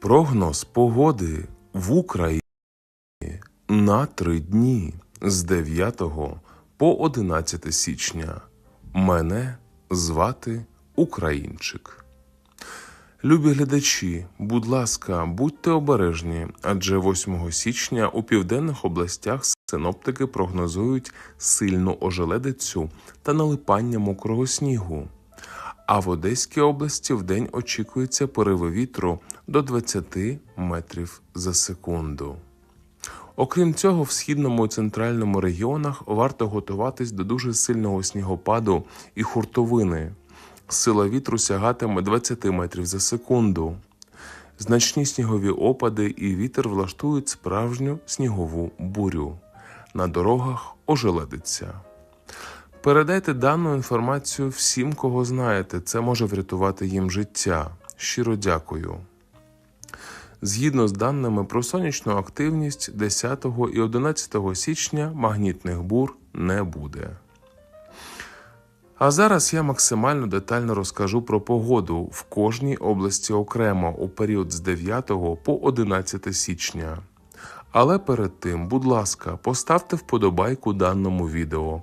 Прогноз погоди в Україні на три дні з 9 по 11 січня. Мене звати Українчик. Любі глядачі, будь ласка, будьте обережні, адже 8 січня у південних областях синоптики прогнозують сильну ожеледицю та налипання мокрого снігу. А в Одеській області вдень очікується пориви вітру до 20 метрів за секунду. Окрім цього, в східному і центральному регіонах варто готуватись до дуже сильного снігопаду і хуртовини. Сила вітру сягатиме 20 метрів за секунду. Значні снігові опади і вітер влаштують справжню снігову бурю. На дорогах ожеледиться. Передайте дану інформацію всім, кого знаєте. Це може врятувати їм життя. Щиро дякую. Згідно з даними про сонячну активність 10 і 11 січня магнітних бур не буде. А зараз я максимально детально розкажу про погоду в кожній області окремо у період з 9 по 11 січня. Але перед тим, будь ласка, поставте вподобайку даному відео,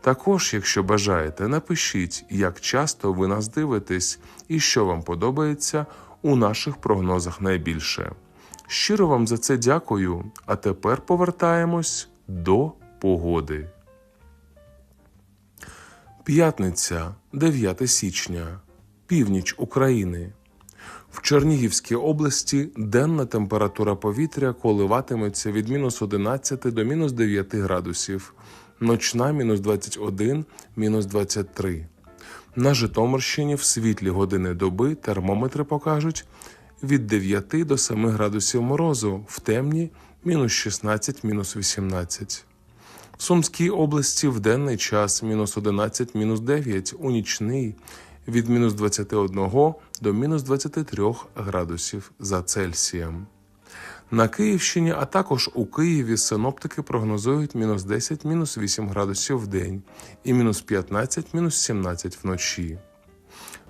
Також, якщо бажаєте, напишіть, як часто ви нас дивитесь і що вам подобається у наших прогнозах найбільше. Щиро вам за це дякую, а тепер повертаємось до погоди. П'ятниця, 9 січня, північ України. В Чернігівській області денна температура повітря коливатиметься від мінус 11 до мінус 9 градусів, ночна мінус 21, мінус 23. На Житомирщині в світлі години доби термометри покажуть від 9 до 7 градусів морозу, в темні мінус 16, мінус 18. В Сумській області в денний час мінус 11, мінус 9, у нічний від мінус 21 до мінус 23 градусів за Цельсієм. На Київщині, а також у Києві синоптики прогнозують мінус 10, мінус 8 градусів в день і мінус 15, мінус 17 вночі.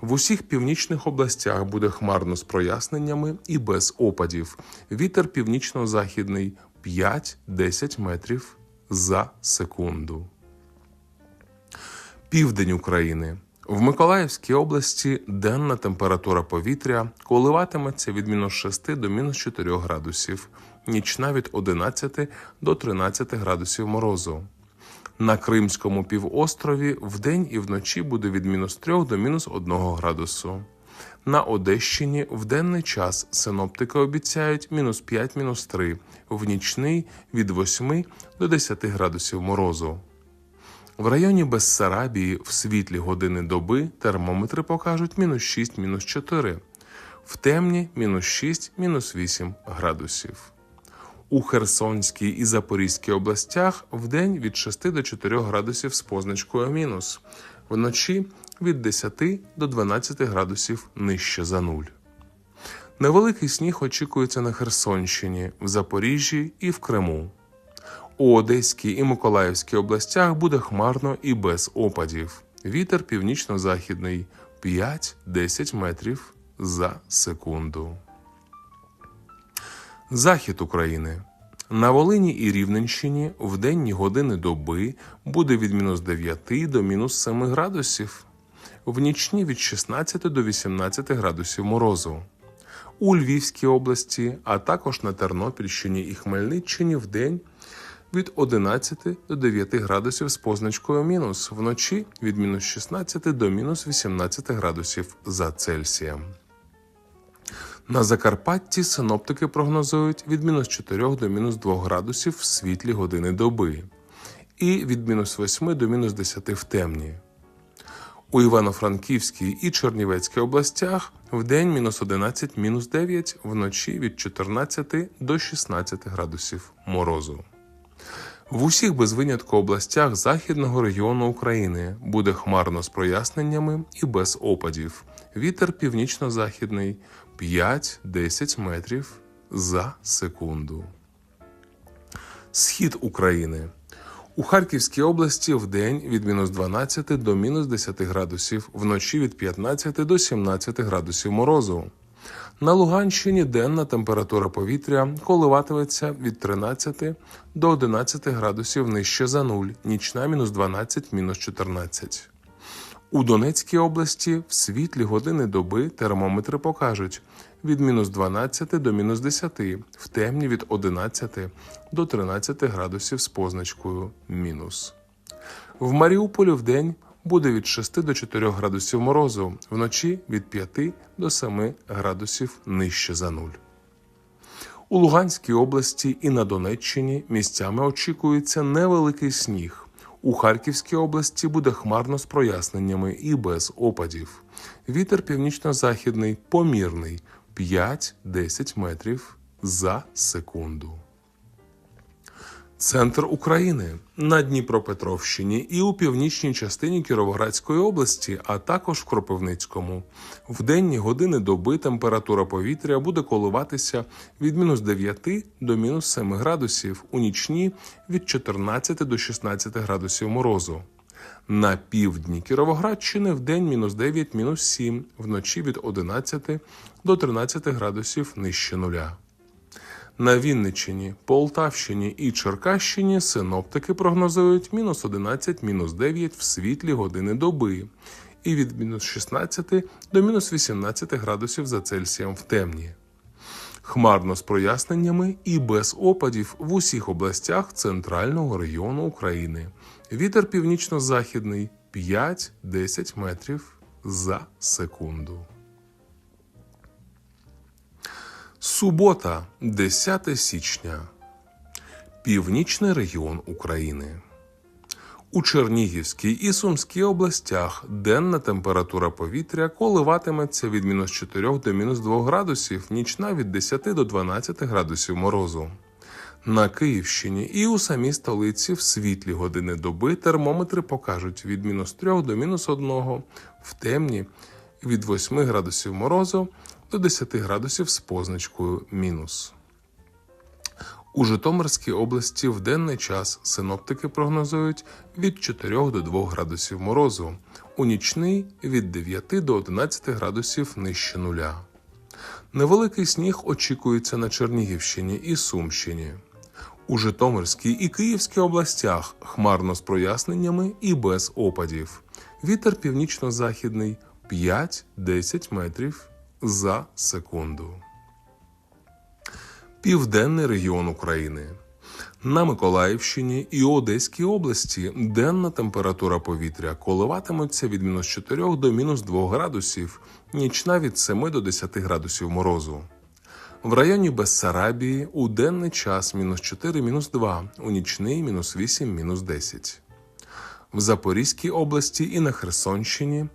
В усіх північних областях буде хмарно з проясненнями і без опадів. Вітер північно-західний 5-10 метрів за секунду. Південь України. В Миколаївській області денна температура повітря коливатиметься від мінус 6 до мінус 4 градусів, нічна від 11 до 13 градусів морозу. На Кримському півострові вдень і вночі буде від мінус 3 до мінус 1 градусу. На Одещині в денний час синоптики обіцяють мінус 5 мінус 3, в нічний від 8 до 10 градусів морозу. В районі Бессарабії в світлі години доби термометри покажуть мінус 6, мінус 4, в темні мінус 6, мінус 8 градусів. У Херсонській і Запорізькій областях вдень від 6 до 4 градусів з позначкою мінус, вночі від 10 до 12 градусів нижче за нуль. Невеликий сніг очікується на Херсонщині, в Запоріжжі і в Криму. У Одеській і Миколаївській областях буде хмарно і без опадів. Вітер північно-західний 5-10 метрів за секунду. Захід України. На Волині і Рівненщині в денні години доби буде від мінус 9 до мінус 7 градусів, в нічні від 16 до 18 градусів морозу. У Львівській області, а також на Тернопільщині і Хмельниччині в день від 11 до 9 градусів з позначкою мінус, вночі від мінус 16 до мінус 18 градусів за Цельсієм. На Закарпатті синоптики прогнозують від мінус 4 до мінус 2 градусів в світлі години доби і від мінус 8 до мінус 10 в темні. У Івано-Франківській і Чернівецькій областях в день мінус 11, мінус 9, вночі від 14 до 16 градусів морозу. В усіх без винятку областях західного регіону України буде хмарно з проясненнями і без опадів. Вітер північно-західний 5-10 метрів за секунду. Схід України. У Харківській області в день від мінус 12 до мінус 10 градусів, вночі від 15 до 17 градусів морозу. На Луганщині денна температура повітря коливатиметься від 13 до 11 градусів нижче за нуль, нічна мінус 12, мінус 14. У Донецькій області в світлі години доби термометри покажуть від мінус 12 до мінус 10, в темні від 11 до 13 градусів з позначкою мінус. В Маріуполі в день буде від 6 до 4 градусів морозу, вночі від 5 до 7 градусів нижче за нуль. У Луганській області і на Донеччині місцями очікується невеликий сніг. У Харківській області буде хмарно з проясненнями і без опадів. Вітер північно-західний помірний 5-10 метрів за секунду. Центр України на Дніпропетровщині і у північній частині Кіровоградської області, а також в Кропивницькому. В денні години доби температура повітря буде коливатися від мінус 9 до мінус 7 градусів, у нічні від 14 до 16 градусів морозу. На півдні Кіровоградщини в день мінус 9, мінус 7, вночі від 11 до 13 градусів нижче нуля. На Вінниччині, Полтавщині і Черкащині синоптики прогнозують мінус 11, мінус 9 в світлі години доби і від мінус 16 до мінус 18 градусів за Цельсієм в темні. Хмарно з проясненнями і без опадів в усіх областях центрального регіону України. Вітер північно-західний 5-10 метрів за секунду. Субота, 10 січня. Північний регіон України. У Чернігівській і Сумській областях денна температура повітря коливатиметься від мінус 4 до мінус 2 градусів, нічна від 10 до 12 градусів морозу. На Київщині і у самій столиці в світлі години доби термометри покажуть від мінус 3 до мінус 1, в темні від 8 градусів морозу до 10 градусів з позначкою мінус. У Житомирській області в денний час синоптики прогнозують від 4 до 2 градусів морозу, у нічний від 9 до 11 градусів нижче нуля. Невеликий сніг очікується на Чернігівщині і Сумщині. У Житомирській і Київській областях хмарно з проясненнями і без опадів. Вітер північно-західний 5-10 метрів за секунду. Південний регіон України. На Миколаївщині і Одеській області денна температура повітря коливатиметься від мінус 4 до мінус 2 градусів, нічна від 7 до 10 градусів морозу. В районі Бессарабії у денний час мінус 4, мінус 2, у нічний мінус 8, мінус 10. В Запорізькій області і на Херсонщині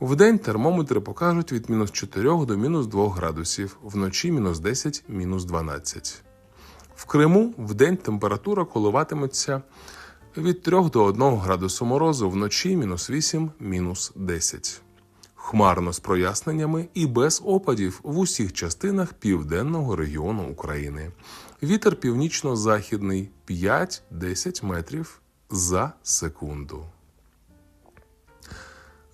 в день термометри покажуть від мінус 4 до мінус 2 градусів, вночі мінус 10, мінус 12. В Криму в день температура коливатиметься від 3 до 1 градусу морозу, вночі мінус 8, мінус 10. Хмарно з проясненнями і без опадів в усіх частинах південного регіону України. Вітер північно-західний 5-10 метрів за секунду.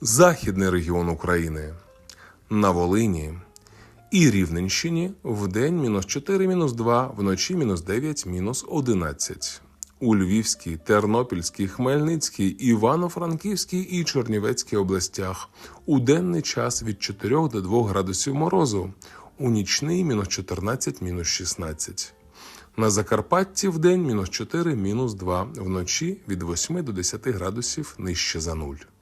Західний регіон України. На Волині і Рівненщині в день мінус 4, мінус 2, вночі мінус 9, мінус 11. У Львівській, Тернопільській, Хмельницькій, Івано-Франківській і Чернівецькій областях у денний час від 4 до 2 градусів морозу, у нічний мінус 14, мінус 16. На Закарпатті в день мінус 4, мінус 2, вночі від 8 до 10 градусів нижче за нуль.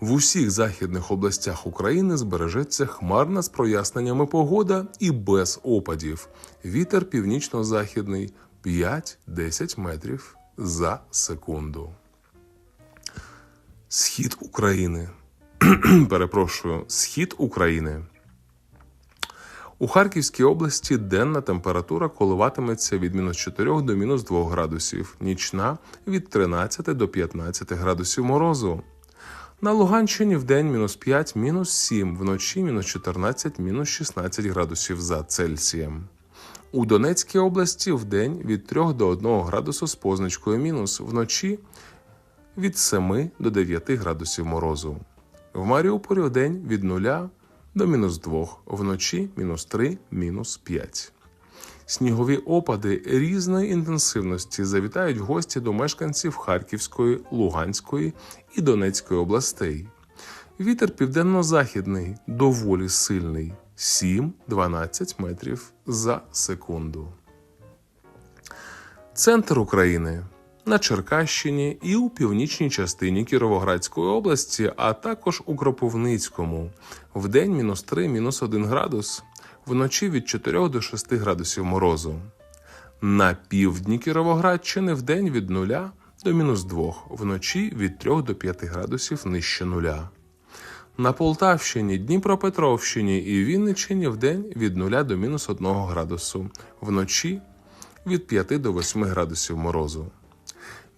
В усіх західних областях України збережеться хмарна з проясненнями погода і без опадів. Вітер північно-західний 5-10 метрів за секунду. Схід України. перепрошую, схід України. У Харківській області денна температура коливатиметься від мінус 4 до мінус 2 градусів, нічна від 13 до 15 градусів морозу. На Луганщині в день мінус 5, мінус 7, вночі мінус 14, мінус 16 градусів за Цельсієм. У Донецькій області в день від 3 до 1 градусу з позначкою мінус, вночі від 7 до 9 градусів морозу. В Маріуполі в день від 0 до мінус 2, вночі мінус 3, мінус 5. Снігові опади різної інтенсивності завітають гості до мешканців Харківської, Луганської і Донецької областей. Вітер південно-західний доволі сильний 7-12 метрів за секунду. Центр України на Черкащині і у північній частині Кіровоградської області, а також у Кропивницькому. Вдень мінус 3, мінус 1 градус, вночі від 4 до 6 градусів морозу. На півдні Кіровоградщини вдень від 0 до мінус 2, вночі від 3 до 5 градусів нижче нуля. На Полтавщині, Дніпропетровщині і Вінниччині вдень від 0 до мінус 1 градусу, вночі від 5 до 8 градусів морозу.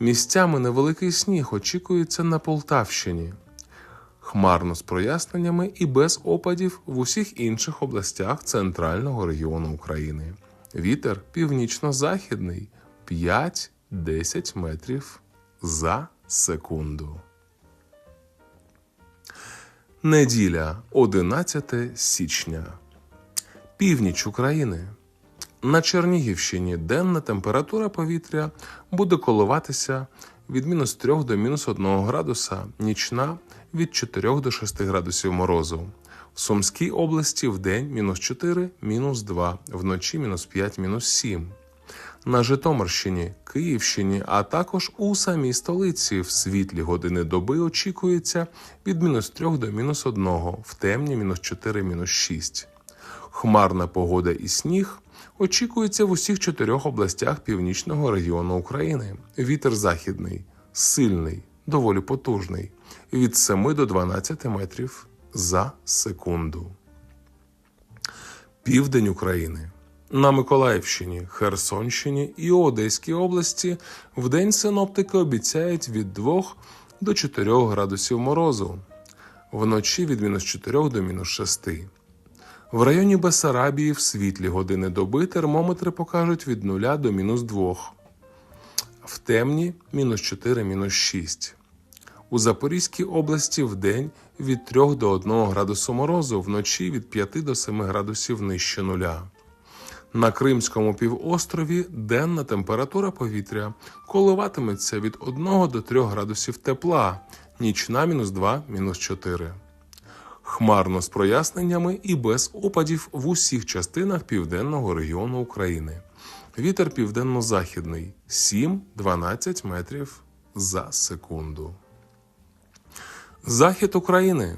Місцями невеликий сніг очікується на Полтавщині. Хмарно з проясненнями і без опадів в усіх інших областях центрального регіону України. Вітер північно-західний 5-10 метрів за секунду. Неділя 11 січня. Північ України. На Чернігівщині денна температура повітря буде коливатися від мінус 3 до мінус 1 градуса, нічна від 4 до 6 градусів морозу. В Сумській області в день мінус 4, мінус 2, вночі мінус 5, мінус 7. На Житомирщині, Київщині, а також у самій столиці в світлі години доби очікується від мінус 3 до мінус 1, в темні мінус 4, мінус 6. Хмарна погода і сніг очікується в усіх чотирьох областях північного регіону України. Вітер західний, сильний, доволі потужний, від 7 до 12 метрів за секунду. Південь України. На Миколаївщині, Херсонщині і Одеській області в день синоптики обіцяють від 2 до 4 градусів морозу, вночі від мінус 4 до мінус 6. В районі Бесарабії в світлі години доби термометри покажуть від 0 до мінус 2, в темні мінус 4, мінус 6. У Запорізькій області в день від 3 до 1 градусу морозу, вночі від 5 до 7 градусів нижче нуля. На Кримському півострові денна температура повітря коливатиметься від 1 до 3 градусів тепла, нічна мінус 2, мінус 4. Хмарно з проясненнями і без опадів в усіх частинах південного регіону України. Вітер південно-західний 7-12 метрів за секунду. Захід України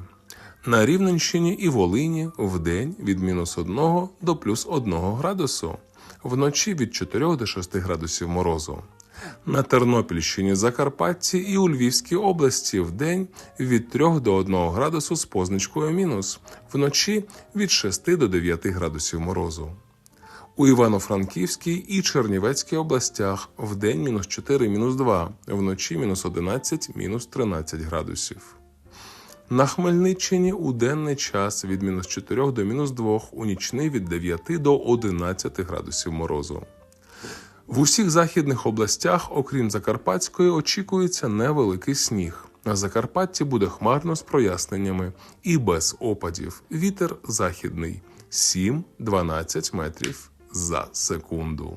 на Рівненщині і Волині вдень від мінус 1 до плюс 1 градусу, вночі від 4 до 6 градусів морозу. На Тернопільщині, Закарпатті і у Львівській області вдень від 3 до 1 градусу з позначкою мінус, вночі від 6 до 9 градусів морозу. У Івано-Франківській і Чернівецькій областях вдень мінус 4, мінус 2, вночі мінус 11, мінус 13 градусів. На Хмельниччині у денний час від мінус 4 до мінус 2, у нічний від 9 до 11 градусів морозу. В усіх західних областях, окрім Закарпатської, очікується невеликий сніг. На Закарпатті буде хмарно з проясненнями і без опадів. Вітер західний 7-12 метрів за секунду.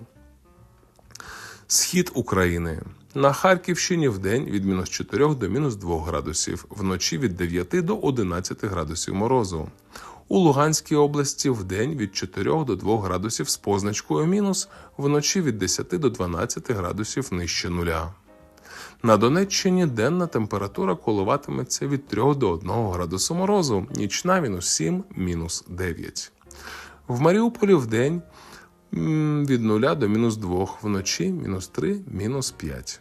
Схід України. На Харківщині в день від мінус 4 до мінус 2 градусів, вночі від 9 до 11 градусів морозу. У Луганській області в день від 4 до 2 градусів з позначкою мінус, вночі від 10 до 12 градусів нижче нуля. На Донеччині денна температура коливатиметься від 3 до 1 градусу морозу, нічна мінус 7, мінус 9. В Маріуполі в день від 0 до мінус 2, вночі мінус 3, мінус 5.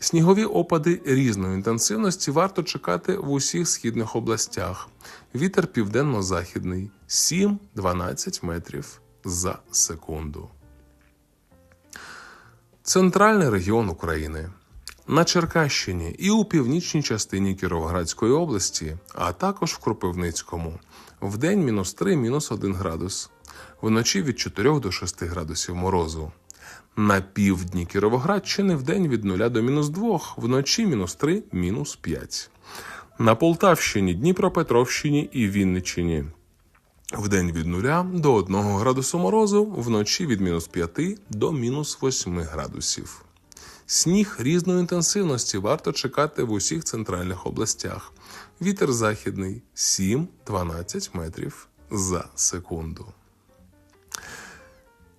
Снігові опади різної інтенсивності варто чекати в усіх східних областях. Вітер південно-західний 7-12 метрів за секунду. Центральний регіон України. На Черкащині і у північній частині Кіровоградської області, а також в Кропивницькому. Вдень мінус 3, мінус 1 градус. Вночі від 4 до 6 градусів морозу. На півдні Кіровоградщини вдень від 0 до мінус 2, вночі мінус 3, мінус 5. На Полтавщині, Дніпропетровщині і Вінниччині Вдень від 0 до 1 градусу морозу, вночі від мінус 5 до мінус 8 градусів. Сніг різної інтенсивності варто чекати в усіх центральних областях. Вітер західний 7-12 метрів за секунду.